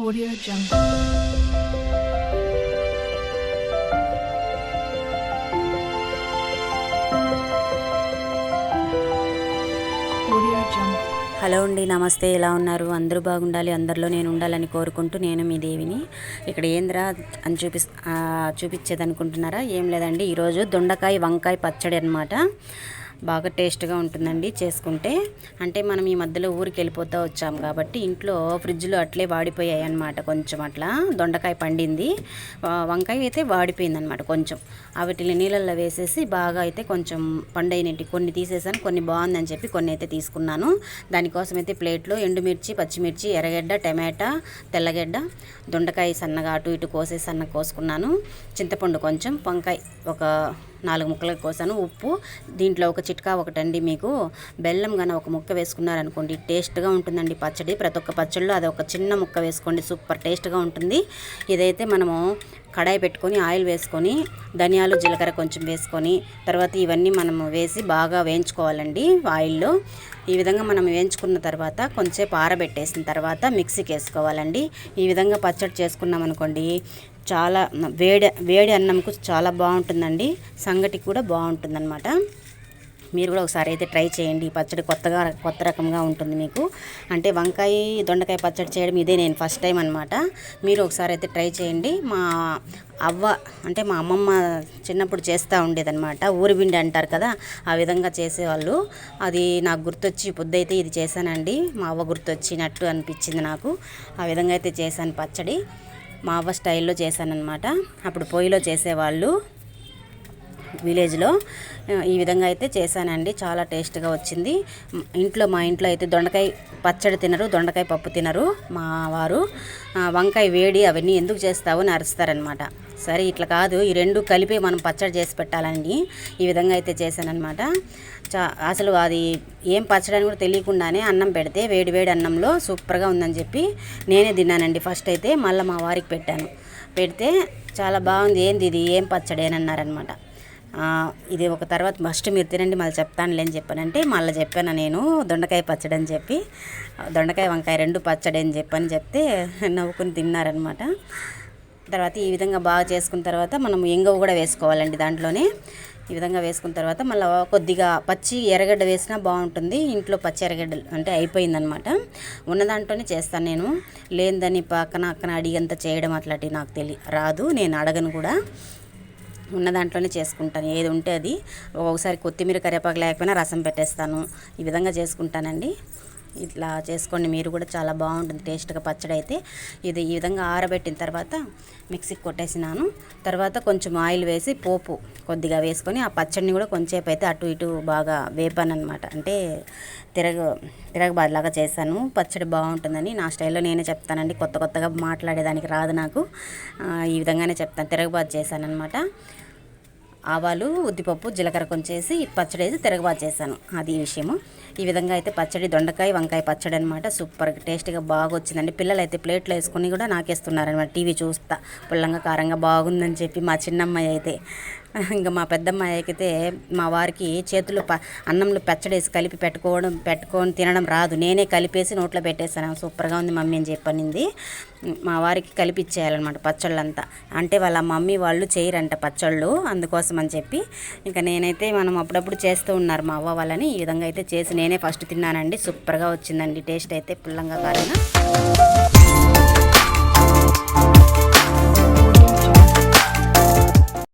Audio Jungle. Audio Jungle. Hello అండి నమస్తే. ఎలా ఉన్నారు? అందరూ బాగుండాలి. అందరిలో నేను ఉండాలని కోరుకుంటూ నేను మీ దేవిని. ఇక్కడ ఏంద్రా అని చూపి చూపించేది అనుకుంటున్నారా ఏం లేదండి. ఈరోజు దొండకాయ వంకాయ పచ్చడి అనమాట బాగా టేస్ట్గా ఉంటుందండి చేసుకుంటే. అంటే మనం ఈ మధ్యలో ఊరికి వెళ్ళిపోతూ వచ్చాం కాబట్టి ఇంట్లో ఫ్రిడ్జ్లో అట్లే వాడిపోయాయి అనమాట కొంచెం అట్లా. దొండకాయ పండింది. వంకాయ అయితే వాడిపోయింది అనమాట కొంచెం. వాటిని నీళ్ళల్లో వేసేసి బాగా అయితే కొంచెం పండైనట్టు కొన్ని తీసేసాను కొన్ని బాగుందని చెప్పి కొన్ని అయితే తీసుకున్నాను. దానికోసం అయితే ప్లేట్లో ఎండుమిర్చి పచ్చిమిర్చి ఎర్రగడ్డ టమాటా తెల్లగడ్డ దొండకాయ సన్నగా అటు ఇటు కోసేసి సన్నగా కోసుకున్నాను. చింతపండు కొంచెం వంకాయ ఒక నాలుగు ముక్కలకు కోసాను. ఉప్పు దీంట్లో ఒక చిట్కా ఒకటండి మీకు. బెల్లం కానీ ఒక ముక్క వేసుకున్నారనుకోండి టేస్ట్గా ఉంటుందండి పచ్చడి. ప్రతి ఒక్క పచ్చడిలో అది ఒక చిన్న ముక్క వేసుకోండి సూపర్ టేస్ట్గా ఉంటుంది. ఇదైతే మనము కడాయి పెట్టుకొని ఆయిల్ వేసుకొని ధనియాలు జీలకర్ర కొంచెం వేసుకొని తర్వాత ఇవన్నీ మనము వేసి బాగా వేయించుకోవాలండి ఆయిల్లో. ఈ విధంగా మనం వేయించుకున్న తర్వాత కొంచెంసేపు ఆరబెట్టేసిన తర్వాత మిక్సీకి వేసుకోవాలండి. ఈ విధంగా పచ్చడి చేసుకున్నాం అనుకోండి చాలా వేడి వేడి అన్నంకు చాలా బాగుంటుందండి. సంగటి కూడా బాగుంటుందన్నమాట. మీరు కూడా ఒకసారి అయితే ట్రై చేయండి. ఈ పచ్చడి కొత్తగా కొత్త రకంగా ఉంటుంది మీకు. అంటే వంకాయ దొండకాయ పచ్చడి చేయడం ఇదే నేను ఫస్ట్ టైం అనమాట మీరు ఒకసారి అయితే ట్రై చేయండి. మా అవ్వ అంటే మా అమ్మమ్మ చిన్నప్పుడు చేస్తూ ఉండేదన్నమాట. ఊరిబిండి అంటారు కదా ఆ విధంగా చేసేవాళ్ళు. అది నాకు గుర్తొచ్చి పొద్దైతే ఇది చేశానండి. మా అవ్వ గుర్తొచ్చినట్టు అనిపించింది నాకు. ఆ విధంగా అయితే చేశాను పచ్చడి. మా అవ్వ స్టైల్లో చేశానన్నమాట. అప్పుడు పొయ్యిలో చేసేవాళ్ళు. విలేజ్లో. ఈ విధంగా అయితే చేశానండి. చాలా టేస్ట్గా వచ్చింది. ఇంట్లో మా ఇంట్లో అయితే దొండకాయ పచ్చడి తినరు దొండకాయ పప్పు తినరు మా వారు. వంకాయ వేడి అవన్నీ ఎందుకు చేస్తావు అని అరుస్తారనమాట. సరే ఇట్లా కాదు. ఈ రెండు కలిపి మనం పచ్చడి చేసి పెట్టాలని ఈ విధంగా అయితే చేశానమాట చా అసలు అది ఏం పచ్చడి అని కూడా తెలియకుండానే అన్నం పెడితే వేడి వేడి అన్నంలో సూపర్గా ఉందని చెప్పి నేనే తిన్నానండి ఫస్ట్ అయితే. మళ్ళీ మా వారికి పెట్టాను. పెడితే చాలా బాగుంది. ఏంది ఇది? ఏం పచ్చడి అని అన్నారనమాట. ఇది ఒక తర్వాత ఫస్ట్ మీరు తినండి మళ్ళీ చెప్తానులే అని చెప్పానంటే మళ్ళీ చెప్పాను నేను దొండకాయ పచ్చడి అని చెప్పి దొండకాయ వంకాయ రెండు పచ్చడి అని చెప్పని చెప్తే నవ్వుకుని తిన్నారనమాట తర్వాత ఈ విధంగా బాగా చేసుకున్న తర్వాత మనం ఎంగవ కూడా వేసుకోవాలండి దాంట్లోనే. ఈ విధంగా వేసుకున్న తర్వాత మళ్ళీ కొద్దిగా పచ్చి ఎర్రగడ్డ వేసినా బాగుంటుంది. ఇంట్లో పచ్చి ఎర్రగడ్డ అంటే అయిపోయిందనమాట ఉన్న దాంట్లోనే చేస్తాను నేను. లేనిదని పక్కన అక్కన అడిగంత చేయడం అట్లాంటివి నాకు తెలియ రాదు. నేను అడగను కూడా. ఉన్న దాంట్లోనే చేసుకుంటాను. ఏది ఉంటే అది. ఒకసారి కొత్తిమీర కరివేపాకు లేకపోయినా రసం పెట్టేస్తాను. ఈ విధంగా చేసుకుంటానండి. ఇట్లా చేసుకోండి మీరు కూడా చాలా బాగుంటుంది టేస్ట్గా పచ్చడి అయితే ఇది ఈ విధంగా ఆరబెట్టిన తర్వాత మిక్సీకి కొట్టేసినాను. తర్వాత కొంచెం ఆయిల్ వేసి పోపు కొద్దిగా వేసుకొని ఆ పచ్చడిని కూడా కొంచెంసేపు అయితే అటు ఇటు బాగా వేపాను అనమాట అంటే తిరగ తిరగబాదులాగా చేశాను. పచ్చడి బాగుంటుందని నా స్టైల్లో నేనే చెప్తానండి. కొత్త కొత్తగా మాట్లాడేదానికి రాదు నాకు. ఈ విధంగానే చెప్తాను. తిరగబాదు చేశాను అనమాట ఆవాలు ఉద్దిపప్పు జీలకర్ర కొంచేసి పచ్చడి వేసి తిరగబాటు చేశాను. అది విషయము. ఈ విధంగా అయితే పచ్చడి దొండకాయ వంకాయ పచ్చడి అనమాట సూపర్ టేస్ట్గా బాగా వచ్చిందండి పిల్లలు అయితే ప్లేట్లో వేసుకొని కూడా నాకేస్తున్నారనమాట టీవీ చూస్తా. పుల్లంగా కారంగా బాగుందని చెప్పి మా చిన్నమ్మాయి అయితే. ఇంకా మా పెద్దమ్మాయికైతే మా వారికి చేతులు ప అన్నంలో పచ్చడి వేసి కలిపి పెట్టుకోవడం పెట్టుకొని తినడం రాదు. నేనే కలిపేసి నోట్లో పెట్టేశాను. సూపర్గా ఉంది మమ్మీ అని చెప్పనింది. మా వారికి కలిపి ఇచ్చేయాలన్నమాట పచ్చళ్ళంతా. అంటే వాళ్ళ మమ్మీ వాళ్ళు చేయరంట పచ్చళ్ళు అందుకోసం అని చెప్పి. ఇంకా నేనైతే మనం అప్పుడప్పుడు చేస్తూ ఉన్నారు మా అవ్వ వాళ్ళని. ఈ విధంగా అయితే చేసి నేనే ఫస్ట్ తిన్నానండి. సూపర్గా వచ్చిందండి. టేస్ట్ అయితే పుల్లంగా కారంగా